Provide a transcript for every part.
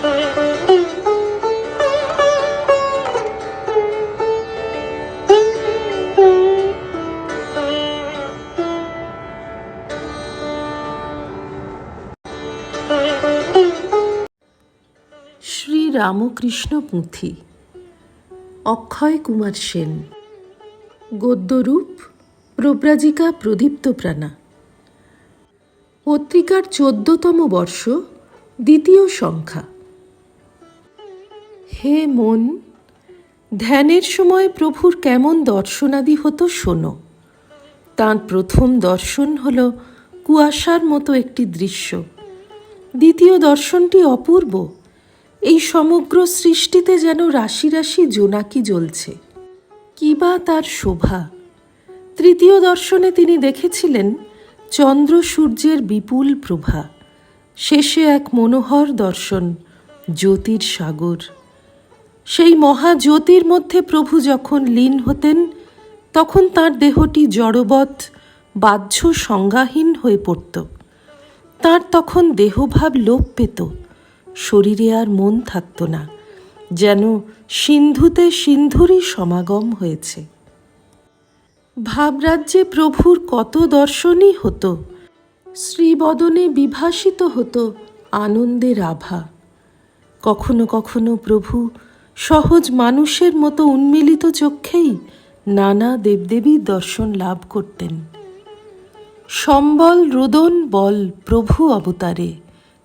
শ্রী রামকৃষ্ণ পুঁথি। অক্ষয় কুমার সেন। গদ্যরূপ প্রব্রাজিকা প্রদীপ্ত প্রাণা। পত্রিকার চোদ্দতম বর্ষ, দ্বিতীয় সংখ্যা। হে মন, ধ্যানের সময় প্রভুর কেমন দর্শনাদি হতো শোনো। তাঁর প্রথম দর্শন হল কুয়াশার মতো একটি দৃশ্য। দ্বিতীয় দর্শনটি অপূর্ব। এই সমগ্র সৃষ্টিতে যেন রাশি রাশি জোনাকি জ্বলছে। কি বা তার শোভা। তৃতীয় দর্শনে তিনি দেখেছিলেন চন্দ্র সূর্যের বিপুল প্রভা। শেষে এক মনোহর দর্শন, জ্যোতির সাগর। সেই মহাজ্যোতির মধ্যে প্রভু যখন লীন হতেন, তখন তার দেহটি জড়বৎ বাহ্য সংজ্ঞাহীন হয়ে পড়ত। তার তখন দেহভাব লোপ পেত শরীরে আর মন থাকত না, যেন সিন্ধুতে সিন্ধুরই সমাগম হয়েছে। ভাবরাজ্যে প্রভুর কত দর্শনই হতো, শ্রীবদনে বিভাসিত হতো আনন্দের আভা। কখনো কখনো প্রভু সহজ মানুষের মতো উন্মিলিত চক্ষেই নানা দেবদেবীর দর্শন লাভ করতেন। সম্বল, রোদন, বল, প্রভু অবতারে,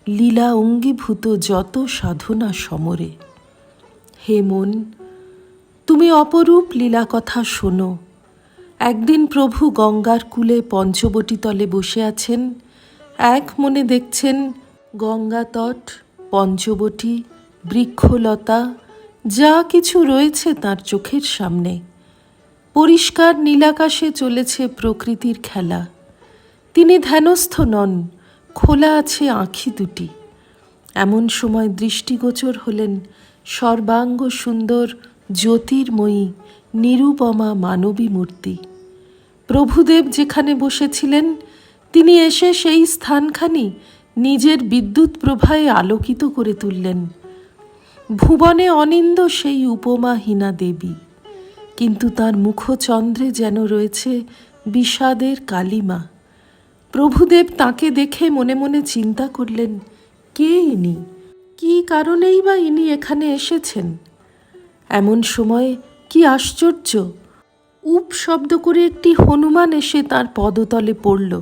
লীলা অঙ্গীভূত যত সাধনা সমরে। হে মন, তুমি অপরূপ লীলা কথা শোনো। একদিন প্রভু গঙ্গার কূলে পঞ্চবটী তলে বসে আছেন। এক মনে দেখছেন গঙ্গা তট পঞ্চবটী, বৃক্ষলতা যা কিছু রয়েছে তার চোখের সামনে। পরিষ্কার নীলাকাশে চলেছে প্রকৃতির খেলা। তিনি ধ্যানস্থ নন, খোলা আছে আঁখি দুটি। এমন সময় দৃষ্টিগোচর হলেন সর্বাঙ্গ সুন্দর জ্যোতির্ময়ী নিরুপমা মানবী মূর্তি প্রভুদেব যেখানে বসেছিলেন, তিনি এসে সেই স্থানখানি নিজের বিদ্যুৎ প্রভায় আলোকিত করে তুললেন। ভুবনে অনিন্দ সেই উপমাহীনা দেবী। কিন্তু তার মুখচন্দ্রে যেন রয়েছে বিষাদের কালিমা। প্রভুদেব তাকে দেখে মনে মনে চিন্তা করলেন, কে ইনি? কি কারণেই বা ইনি এখানে এসেছেন? এমন সময় কি আশ্চর্য! উপ শব্দ করে একটি হনুমান এসে তার পদতলে পড়ল।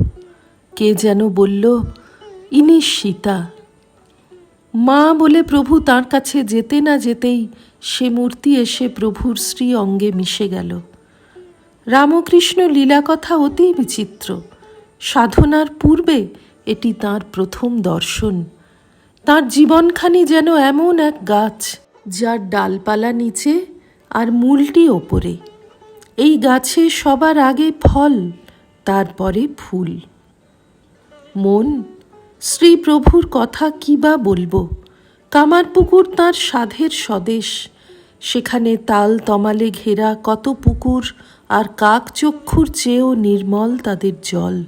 কে যেন বলল, ইনি সীতা। মা বলে প্রভু তার কাছে যেতে না যেতেই সে মূর্তি এসে প্রভুর শ্রী অঙ্গে মিশে গেল। রামকৃষ্ণ লীলা কথা অতি বিচিত্র। সাধনার পূর্বে এটি তার প্রথম দর্শন। তার জীবনখানি যেন এমন এক গাছ, যার ডালপালা নিচে আর মূলটি ওপরে। এই গাছে সবার আগে ফল, তারপরে ফুল। মন শ্রী প্রভুর কথা কি বা বলব? কামারপুকুর তার সাধের স্বদেশ। সেখানে তাল তমালে ঘেরা কত পুকুর, আর কাক চক্ষুর চেয়েও নির্মল তাদের জল।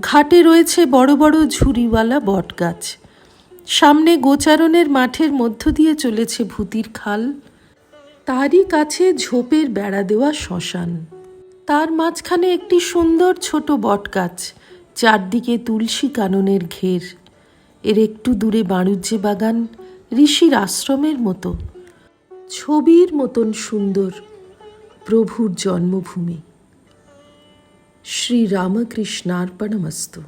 ঘাটে রয়েছে বড় বড় ঝুড়িওয়ালা বটগাছ। সামনে গোচারণের মাঠের মধ্য দিয়ে চলেছে ভূতির খাল। তারই কাছে ঝোপের বেড়া দেওয়া শ্মশান। তার মাঝখানে একটি সুন্দর ছোট বটগাছ। চারদিকে তুলসী কাননের ঘের। এর একটু দূরে বাণিজ্যে বাগান, ঋষির আশ্রমের মতো। ছবির মতন সুন্দর প্রভুর জন্মভূমি। শ্রীরামকৃষ্ণার্পণমস্তু